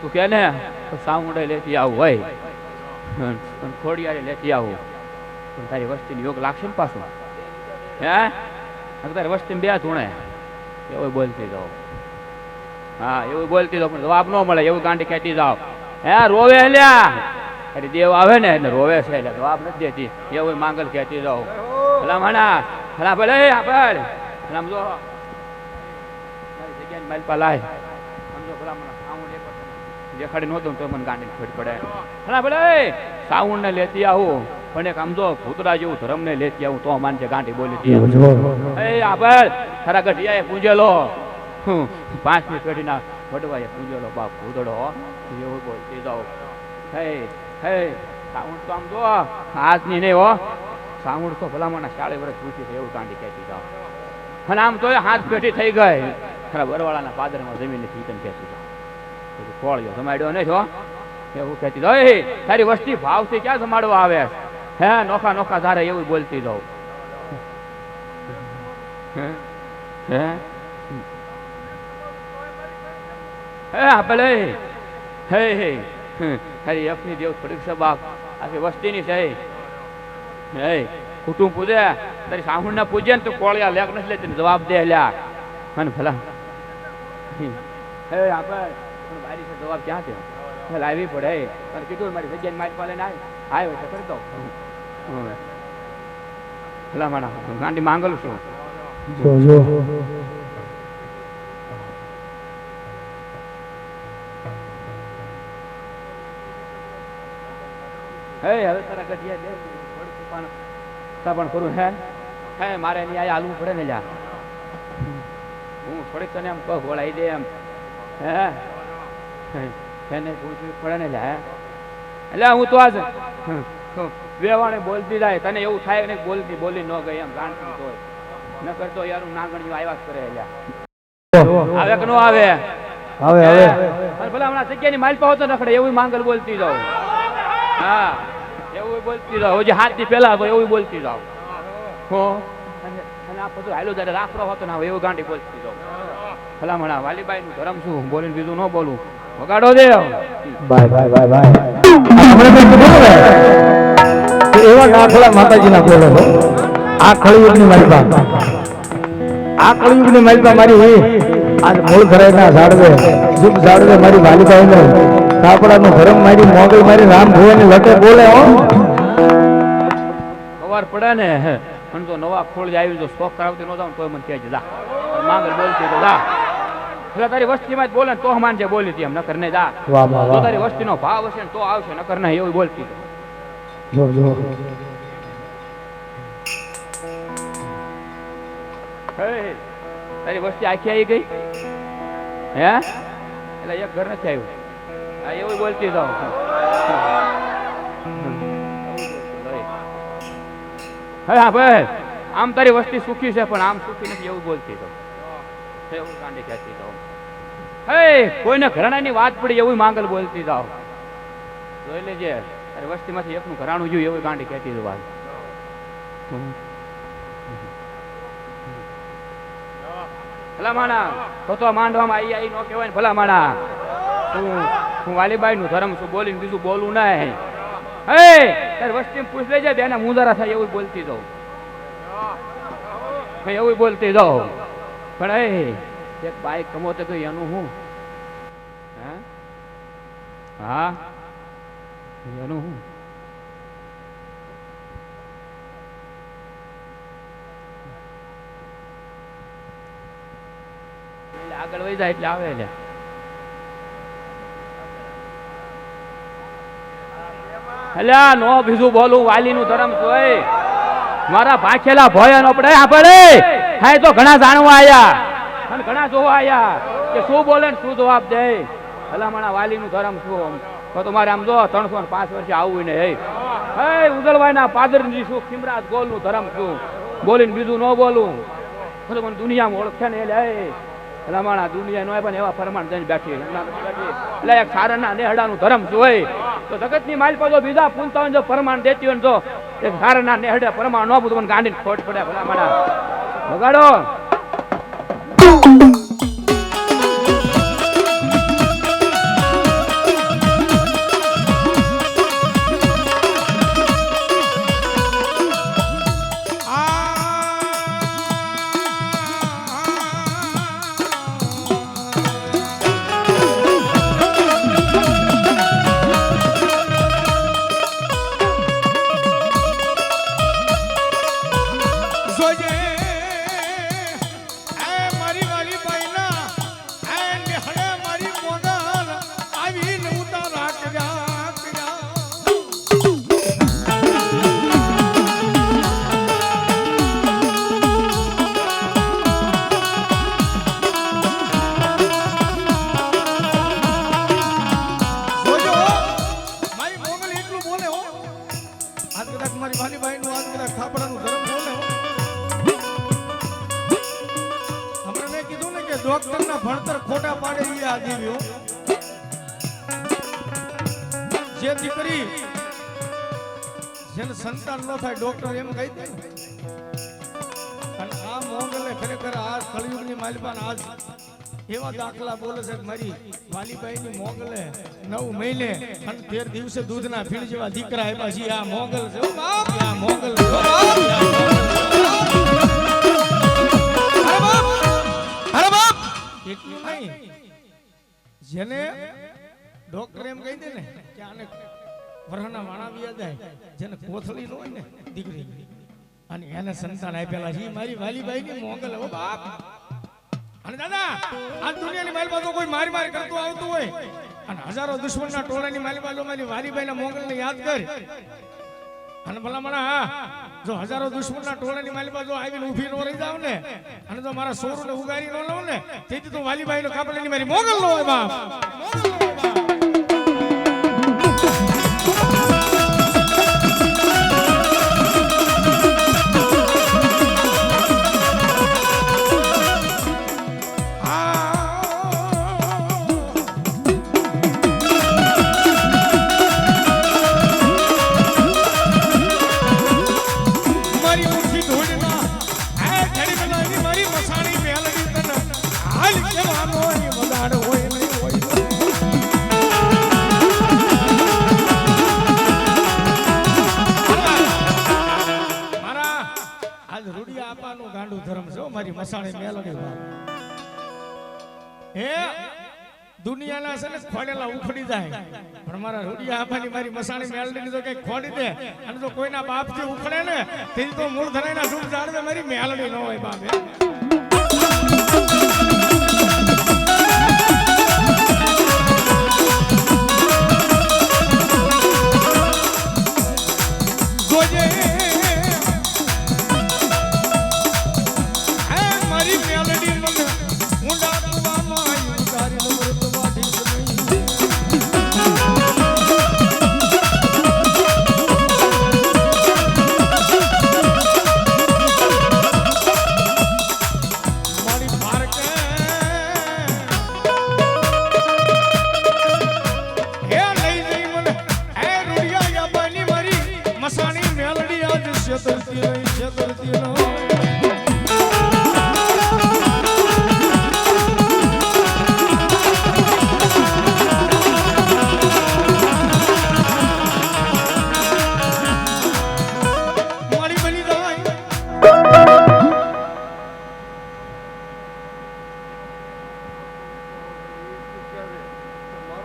તું કે ને સામુંડે લેતી આવું હોય ખોડિયારે લેતી આવું. પણ તારી વસ્તીની યોગ લાગશે ને પાછું? હે? તારી વસ્તી બે ધૂણે. એવું બોલતી જાઓ હા, એવું બોલતી જાઓ પણ જવાબ ન મળે, એવું ગાંડી ખેતી જાઓ. હે, રોવે લ્યા. અરે દેવ આવે ને, એટલે રોવે છે, એટલે જવાબ નથી દેતી. એવું માંગલ ખેંચી જાઓ ભલા માણા, ભલા ભલે આપણે ભલા જો, મારી જગ્યાની માલપા લાય સમજો ભલા મને સાઉન્ડ એક વખત દેખાડી નહોતું તો મને ગાંડી ફેટ પડે. ભલા ભલે સાવણ ને લેતી આવું પણ એક સમજો ભૂતરા જેવું ધર્મ ને લેતી આવું તો માનજે ગાંડી બોલી એ આભાર ખરા ગઢિયાએ પૂજેલો. હું પાંચમી પેઢીના વડવાએ પૂજેલો બાપ ભૂતડો. એવું બોલતી જાઓ. હે હે સાવણ તો આમ જો હાથની નહીં હો. સાવણ તો ભલામણ ચાળીસ વર્ષ પૂછી છે એવું ગાંડી કહેતી જાઓ. અને આમ તો હાથ પેઢી થઈ ગઈ. ખરા બરવાળાના પાદરમાં જમીન ચિંતન કહેતી જાઓ. કોળિયો સમાડ્યો ને છો? એવું કહેતી એ તારી વસ્તી ભાવથી ક્યાં સમાડવા આવે? હે, નોખા નોખા ધારે એવું બોલતી જાઉં હે? હે? આપણે હે હે. તારી અપની દેવ થોડીક બાપ આખી વસ્તીની છે. હે, કુટુંબ પૂજે. તારી સાહુણ ના પૂજે ને તું કોળિયા લેખ નથી લેતી જવાબ દે લ્યા. અને ભલા. હે આપણે પણ છે જવાબ ક્યાં થયો હે લાવી પડે અને કીધું મારી જગ્યાની મારી પાલે આવી આવ્યો છે કરતો. ભલા માણા ગાંડી માંગલ છું. હે હવે તારા ગઢિયા દે કૃપાનો પણ કરું હે? હે મારે એની આયા હાલવું પડે ને જા હું થોડીક તને એમ કહું વળાઈ દે એમ. હે, એને પૂછવું પડે ને લ્યા? એટલે હું તો આજ વેવાણે બોલતી જાય. તને એવું થાય ને બોલતી બોલી ન ગઈ એમ જાણતી તો ન કરતો યાર હું નાગણીઓ આવ્યા કરે લ્યા. આવે કે નો આવે. હવે હવે. ભલા હમણાં જગ્યાની માલ પાવતો નખડે એવું માંગલ બોલતી જાવ હા એવું બોલતી જાવ હજી હાથથી પેલા એવું બોલતી જાવ હો. અને આ બધું હાલો જયારે રાખડો હતો ને એવું ગાંડી બોલતી જાવ ભલા મણા વાલીબાઈ નું ધરમ શું? બોલીને બીજું ન બોલું. વગાડો દે બાય બાય બાય બાય. એવા દાખલા માતાજીના બોલો આ કળિયુગની બા આ કળિયુગની મારી બા મારી આજ મૂળ ઘરેના ઝાડવે શુભ ઝાડવે મારી વાલીબાઈને કાપડાનું ધરમ મારી મોગલ મારી રામ ભુવાની લટે બોલે હો. સવાર પડે ને મને તો નવા ખોળ આવી તો સ્ટોક કરાવતી ન જાઉં તોય મને કહેજે જા. માંગલ બોલતી તો જા. એટલે તારી વસ્તીમાં જ બોલે ને તો માનજે બોલી હતી એમ નકર ને જા. તો તારી વસ્તીનો ભાવ હશે ને તો આવશે નકર ને એવું બોલતી જો જો તારી વસ્તી આખી આવી ગઈ? હે? એટલે એક ઘર નથી આવ્યું. આ એવું બોલતી જાઓ હે હા ભાઈ આમ તારી વસ્તી સુખી છે પણ આમ સુખી નથી એવું બોલતી જાઓ એવું કાંડી હે, કોઈને ઘરાણાની વાત પડી એવું માંગલ બોલતી જાઓ. જોઈ લેજે તારી વસ્તીમાંથી એકનું ઘરાણું જોયું એવું કાંડી જાઓ વાત ભલા માણા, તો તો માંડવામાં આઈ આઈ નો કહેવાય ને, ભલા હું હું વાલીબાઈ નું ધર્મ છું, બોલીને બીજું બોલું નહીં. હે, તારે વસ્તી પૂછ લેજે, બેના મુંજારા થાય એવું બોલતી જાઉં. એવું બોલતી જાઉં. પણ એ બાઈક કમો તો કઈ એનું હું? હે? એનું હું? આગળ વહી જાય એટલે આવે એટલે અલ્યા, નો બીજું બોલું વાલી નું ધરમ જોઈ મારા ભાખેલા ભય નો પડે. પડે તો ઘણા જાણવા આયા. અને ઘણા જોવા આયા કે શું બોલે શું જવાબ દે. ભલામણા વાલી નું ધરમ શું તો તમારે આમ જો, ત્રણસો ને પાંચ વર્ષે આવવું ને હે હે ઉદળવાય ના પાદર શું? ખીમરાજ ગોલનું ધરમ શું? બોલીને બીજું ન બોલું. બધું મને દુનિયામાં ઓળખે ને એટલે હે ભલામણા દુનિયા નો પણ એવા ફરમાન જઈને બેઠી. એટલે એક સારાના નેહડાનું ધર્મ જોઈ તો જગતની માલ પર બીજા પૂનતા જો પરમાણ દેતી હોય જો, એક સારાના નેહડે ફરમાન ન બધું ગાંડીને ખોટ પડે ભલામણા. વગાડો જે દીકરી જેને સંતાન ન થાય ડોક્ટર એમ કહી દે. અને આ મોંગલે ખરેખર આ કળિયુગની માલિપાન આજ એવા દાખલા બોલે છે મારી મારી વાલીબાઈની મોગલે નવ મહિને અને તેર દિવસે દૂધના ફીણ જેવા દીકરા આવ્યા છે. આ મોગલ છે આ મોંગલ. એટલું નહીં. જેને ડોક્ટર એમ કહી દે ને કે આને વરહના વાણા વ્યા જાય, જેને કોથળી નો હોય ને દીકરી. અને એને સંતાન આપેલા છે. મારી વાલીબાઈ ની મોંગલ. હો બાપ. અને દાદા, આ દુનિયાની તો કોઈ મારી મારી કરતું આવતું હોય. અને હજારો દુશ્મનના ટોળાની મારી બાજુ મારી વાલીબાઈના મોંગલને યાદ કર. અને ભલામણા જો હજારો દુશ્મનના ટોળાની મારી બાજુ આવીને ઊભી નો રહી જાવ ને, અને જો મારા સોરુને ઉગારી ન લઉં ને, તેથી તો વાલીબાઈનો કાપડની મારી મોગલ નો હોય બાપ. મારી આપાનું ગાંડું ધર્મ છે મારી મસાણી મેલડી હે? દુનિયાના છે ને ખોડેલા ઉખડી જાય. પણ મારા રૂડિયા આપાની મારી મસાણી મેલડીની તો કઈ ખોડી દે. અને જો કોઈના બાપથી ઉખડે ને તે તો મૂળ ધરાઈના સુખ જાળવે મારી મેલડી ન હોય બાપ. Un lado